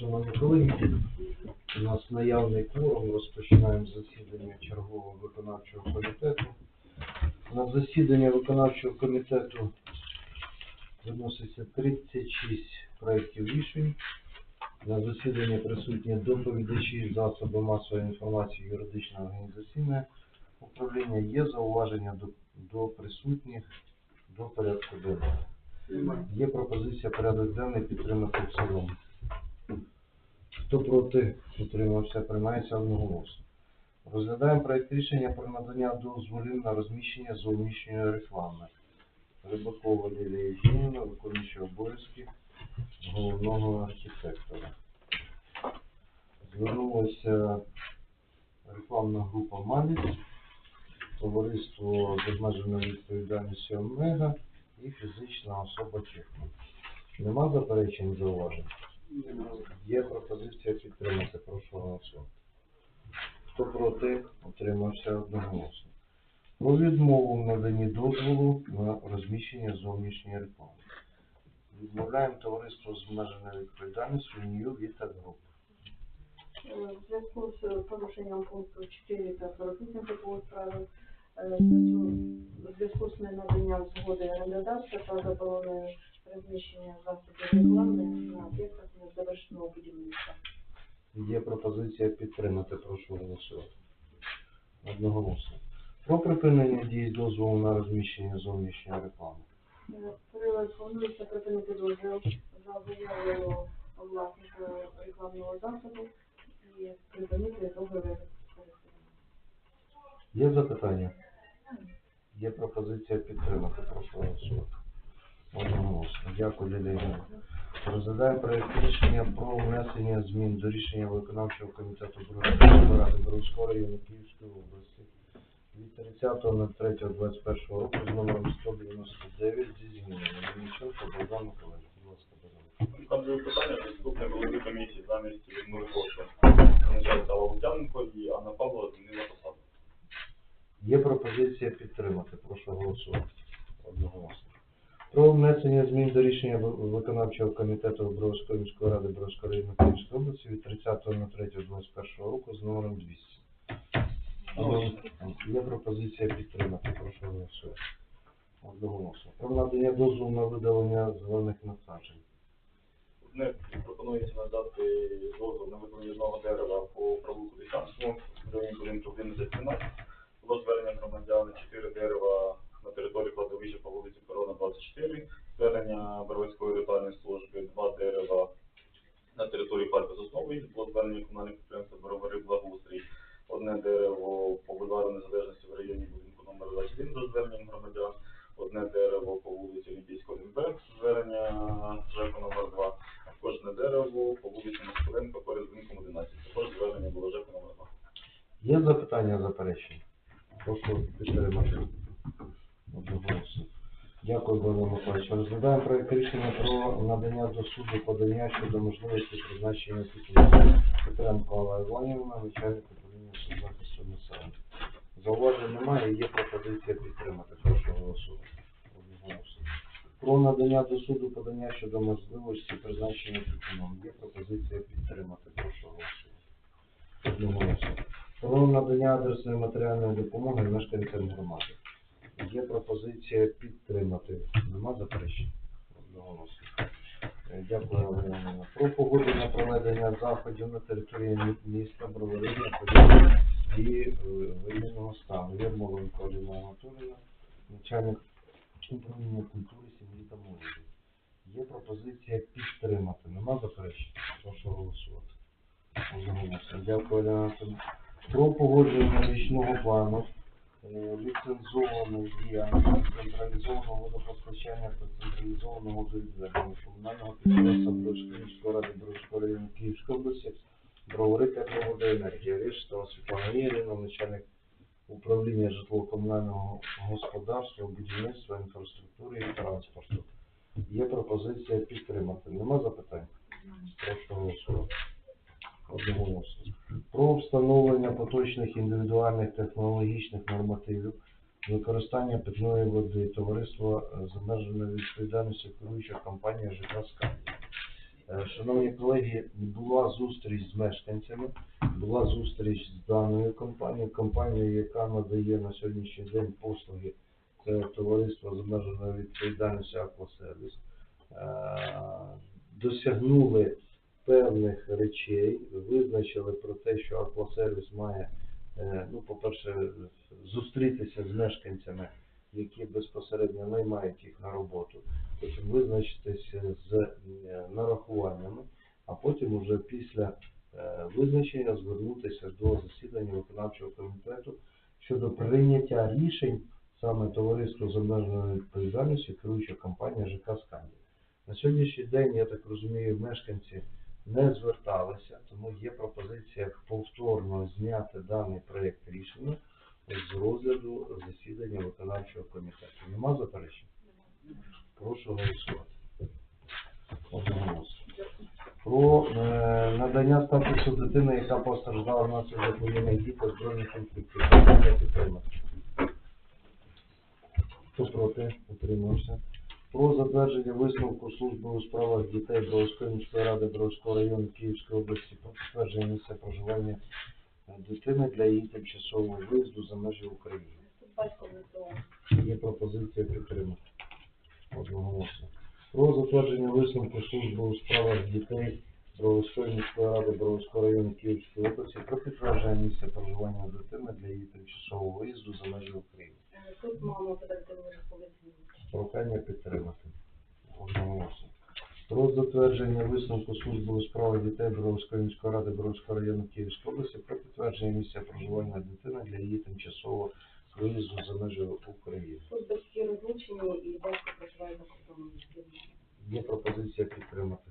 Шановні колеги. У нас наявний кворум. Розпочинаємо засідання чергового виконавчого комітету. На засідання виконавчого комітету виноситься 36 проєктів рішень. На засіданні присутні доповідачі засоби масової інформації юридичне організаційне управління. Є зауваження до, до присутніх до порядку денного. Є пропозиція порядок денний підтримати в цілому. Хто проти утримався, приймається одноголосно. Розглядаємо проект рішення про надання дозволів на розміщення зовнішньої реклами. Рибакова Лілія Євгенівна, виконуюча обов'язки головного архітектора. Звернулася рекламна група Маліс, товариство з обмеженою відповідальністю Омега і фізична особа Чехова. Нема заперечень зауважень? Є пропозиція підтримати. Прошу голосувати. Хто проти, утримався одноголосно. Про відмову в наданні дозволу на розміщення зовнішньої реклами. Відмовляємо товариство з обмеженою відповідальністю Нью Віта Груп. Е, В зв'язку з порушенням пункту 4 та 48 такого правил, е, в зв'язку з ненаданням згоди орендодавця та забороною розміщення засобів реклами на об'єктах незавершеного будівництва. Є пропозиція підтримати. Прошу голосувати. Одноголосно. Про припинення дії дозволу на розміщення зовнішньої реклами. Е, Прилад планується припинити дозвіл за заявою власника рекламного засобу і припинити договір. Є запитання? Є пропозиція підтримати. Прошу голосувати. Одноголосно. Дякую, Лілія. Розглядаємо проєкт рішення про внесення змін до рішення виконавчого комітету Бродської ради Бродського району Київської області від 30.03.21 року з номером 199 зі змінами. Мельниченко Богдан Миколаївич. Будь ласка. Там же питання відступне голови комісії замість. Начальник стала Луцяненко і Анна Павлова змінила. Є пропозиція підтримати. Прошу голосувати. Одноголосно. Про внесення змін до рішення виконавчого комітету Бровської міської ради Бровського району Київської області від 30.03.21 року з номером 200. Є пропозиція підтримати. Прошу голосувати. Одноголосно. Про надання дозволу на видалення зелених насаджень. Не пропонується надати дозвіл на видалення одного дерева по провулку Десянському, в районі будинку 11-13. Було звернення громадян 4 дерева на території кладовища по вулиці Корона 24. Звернення Боровицької ритуальної служби 2 дерева на території парку Сосновий. Було звернення комунальних підприємства Боровари Благоустрій. Одне дерево по бульвару Незалежності в районі будинку номер 21 за зверненням громадян. Одне дерево по вулиці Олімпійського МБ, звернення ЖЕКу номер 2. Також одне дерево по вулиці Москаленко перед будинком 11. Також звернення було ЖЕКу номер 2. Є запитання, заперечення? Прошу підтримати. Одноголосно. Дякую, Богдан Миколаївич. Розглядаємо проект рішення про надання до суду подання щодо можливості призначення опікунця Петренко Алла Іванівна, начальник управління соцзахисту населення. Зауважень немає, є пропозиція підтримати. Прошу голосувати. Одноголосно. Про надання до суду подання щодо можливості призначення опікуном. Є пропозиція підтримати. Прошу голосувати. Одноголосно. Про надання адресної матеріальної допомоги мешканцям громади. Є пропозиція підтримати. Нема заперечень? Е, Дякую. Про погодження проведення заходів на території міста Броварина, і е, воєнного стану. Єрмоленко Олена Анатоліївна, начальник управління культури, сім'ї та молоді. Є пропозиція підтримати. Нема заперечень? Прошу голосувати. Одноголосно. Дякую, Олена Анатоліївна про погодження річного плану е, ліцензованої діяльності централізованого водопостачання та централізованого водовідведення комунального підприємства Бродської ради Бродського району Київської області Бровари тепловодоенергія. Рештова Світлана Єріна, начальник управління житлово-комунального господарства, будівництва, інфраструктури і транспорту. Є пропозиція підтримати. Нема запитань? Прошу голосувати. Одноголосно про встановлення поточних індивідуальних технологічних нормативів використання питної води товариства е, з обмеженою відповідальністю керуюча компанія ЖК «Скандія». Е, Шановні колеги, була зустріч з мешканцями, була зустріч з даною компанією, компанією, яка надає на сьогоднішній день послуги, це товариство з обмеженою відповідальністю Аквасервіс. Е, Досягнули певних речей, визначили про те, що Аквасервіс має, е, ну, по-перше, зустрітися з мешканцями, які безпосередньо наймають їх на роботу, потім визначитися з е, нарахуваннями, а потім уже після е, визначення звернутися до засідання виконавчого комітету щодо прийняття рішень саме товариство з обмеженою відповідальністю керуюча компанія ЖК «Скандія». На сьогоднішній день, я так розумію, мешканці не зверталися, тому є пропозиція повторно зняти даний проєкт рішення з розгляду засідання виконавчого комітету. Нема заперечень? Прошу голосувати. Про е, надання статусу дитини, яка постраждала внаслідок воєнних дій та збройних конфліктів. Хто проти? Утримався. Про затвердження висновку служби у справах дітей Бровської міської ради Бровського району Київської області про підтвердження місця проживання дитини для її тимчасового виїзду за межі України. Є пропозиція підтримати. Одноголосно. Про затвердження висновку служби у справах дітей Бровської міської ради Бровського району Київської області про підтвердження місця проживання дитини для її тимчасового виїзду за межі України. Тут подрядила розповідь. Прохання підтримати. Одноголосно. Про затвердження висновку служби у справах дітей Бровської міської ради Бровського району Київської області про підтвердження місця проживання дитини для її тимчасового виїзду за межі України. Тут батьки розлучені і батько проживає за кордоном. Є пропозиція підтримати.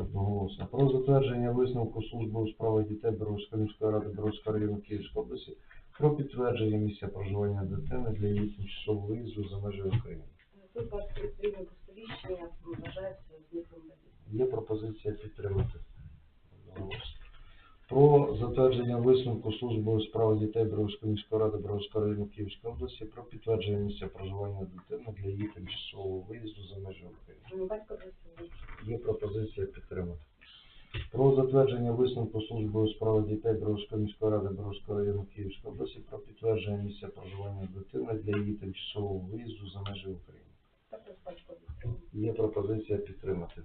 Одноголосно. Про затвердження висновку служби у справах дітей Бровської міської ради Бровського району Київської області про підтвердження місця проживання дитини для її тимчасового виїзду за межі України. Вважається зниклим. Є пропозиція підтримати. Про затвердження висновку служби у справах дітей Бровської міської ради Бровського району Київської області про підтвердження місця проживання дитини для її тимчасового виїзду за межі України. Є пропозиція підтримати. Про затвердження висновку служби у справах дітей Бровської міської ради Бровського району Київської області про підтвердження місця проживання дитини для її тимчасового виїзду за межі України. Є пропозиція підтримати.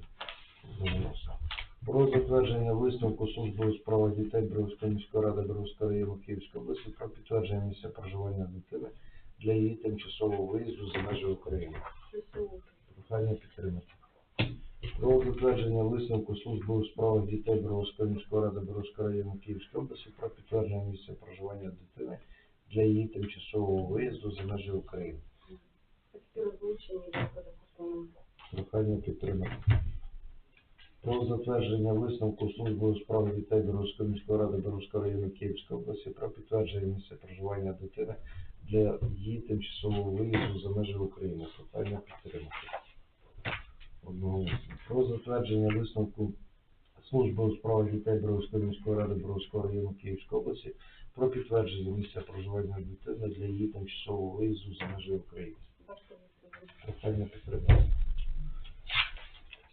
Про затвердження висновку служби у справах дітей Бровської міської ради Бровського району Київської області про підтвердження місця проживання дитини для її тимчасового виїзду за межі України. Прохання підтримати. Про затвердження висновку служби у справах дітей Бровської міської ради Бровського району Київської області про підтвердження місця проживання дитини для її тимчасового виїзду за межі України. Прохання підтримати. Про затвердження висновку служби у справах дітей Бровської міської ради Бровського району Київської області про підтвердження місця проживання дитини для її тимчасового виїзду за межі України. Прохання підтримати. Одноголосно. Про затвердження висновку служби у справах дітей Бровської міської ради Бровського району Київської області про підтвердження місця проживання дитини для її тимчасового виїзду за межі України. Прохання підтримати.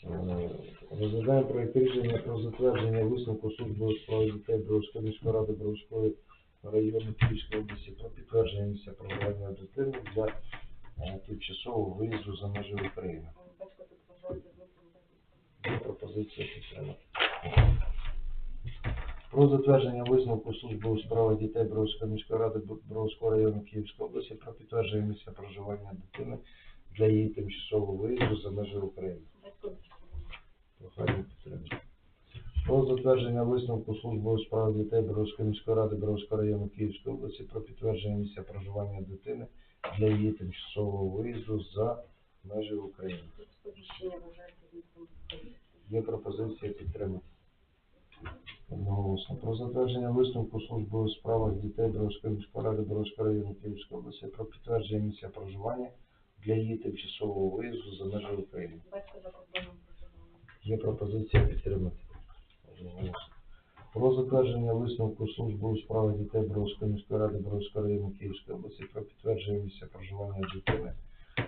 Е, Розглядаємо проєкт рішення про затвердження висновку служби у справах дітей Бровської міської ради Бровської району Київської області про підтвердження місця проживання дитини для е, тимчасового виїзду за межі України. Е, Батько тут вважається зниклим безвісти. Є пропозиція підтримати. Про затвердження висновку служби у справах дітей Бровської міської ради Бровського району Київської області про підтвердження місця проживання дитини для її тимчасового виїзду за межі України. Прохання підтримати. Про затвердження висновку служби у справах дітей Бровської міської ради Бровського району Київської області про підтвердження місця проживання дитини для її тимчасового виїзду за межі України. Є пропозиція підтримати. Одноголосно. Про затвердження висновку служби у справах дітей Бровської міської ради Бровського району Київської області про підтвердження місця проживання для її тимчасового виїзду за межі України. Батько за кордоном проживає. Є пропозиція підтримати. Одноголосно. Про затвердження висновку служби у справах дітей Бровської міської ради Бровського району Київської області про підтвердження місця проживання дитини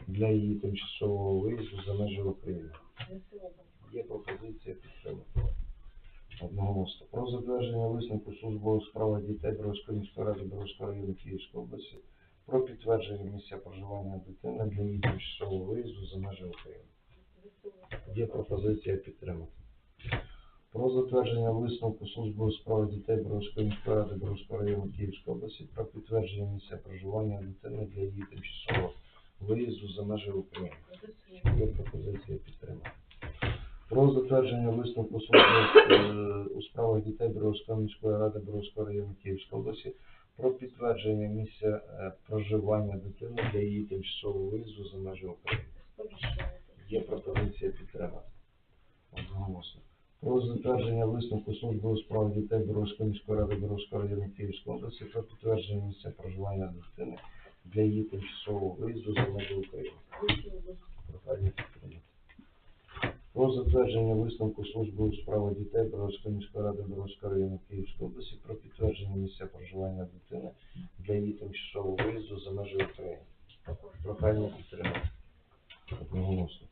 для її тимчасового виїзду за межі України. Є пропозиція підтримати. Одноголосно. Про затвердження висновку служби у справах дітей Бровської міської ради Бровського району Київської області про підтвердження місця проживання дитини для її тимчасового виїзду за межі України. Є пропозиція підтримати. Про затвердження висновку служби у дітей Бровської міської ради Бровського району Київської області про підтвердження місця проживання дитини для її тимчасового виїзду за межі України. Є пропозиція підтримати. Про затвердження висновку служби е, у справах дітей Бровської міської ради Бровського району Київської області про підтвердження місця е, проживання дитини для її тимчасового виїзду за межі України. Є пропозиція підтримати. Одноголосно. Про затвердження висновку служби у справах дітей Боровської міської ради Боровського району Київської області про підтвердження місця проживання дитини для її тимчасового виїзду за межі України. Прохання підтримати. Про затвердження висновку служби у справах дітей Боровської міської ради Боровського району Київської області про підтвердження місця проживання дитини для її тимчасового виїзду за межі України. Прохання підтримати. Одноголосно.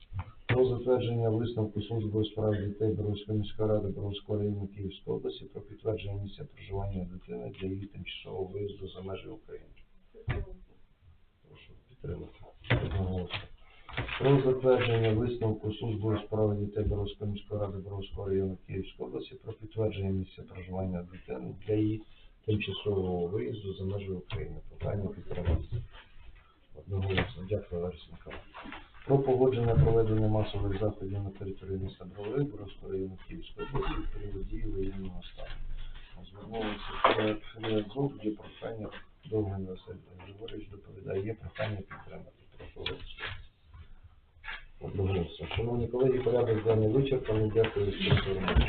Про затвердження висновку служби у справах дітей Боровської міської ради Боровського району Київської області про підтвердження місця проживання дитини для її тимчасового виїзду за межі України. Прошу підтримати. Одноголосно. Про затвердження висновку служби у справах дітей Боровської міської ради Боровського району Київської області про підтвердження місця проживання дитини для її тимчасового виїзду за межі України. Питання підтримати. Одноголосно. Дякую, Лариса. Про погодження проведення масових заходів на території міста Бровари, Боровського району Київської області в період дії воєнного стану. Звернулися Філія Зуб, є прохання, Довгий Василь Григорович доповідає, є прохання підтримати. Прошу голосувати. Одноголосно. Шановні колеги, порядок денний вичерпаний. Дякую всім за роботу.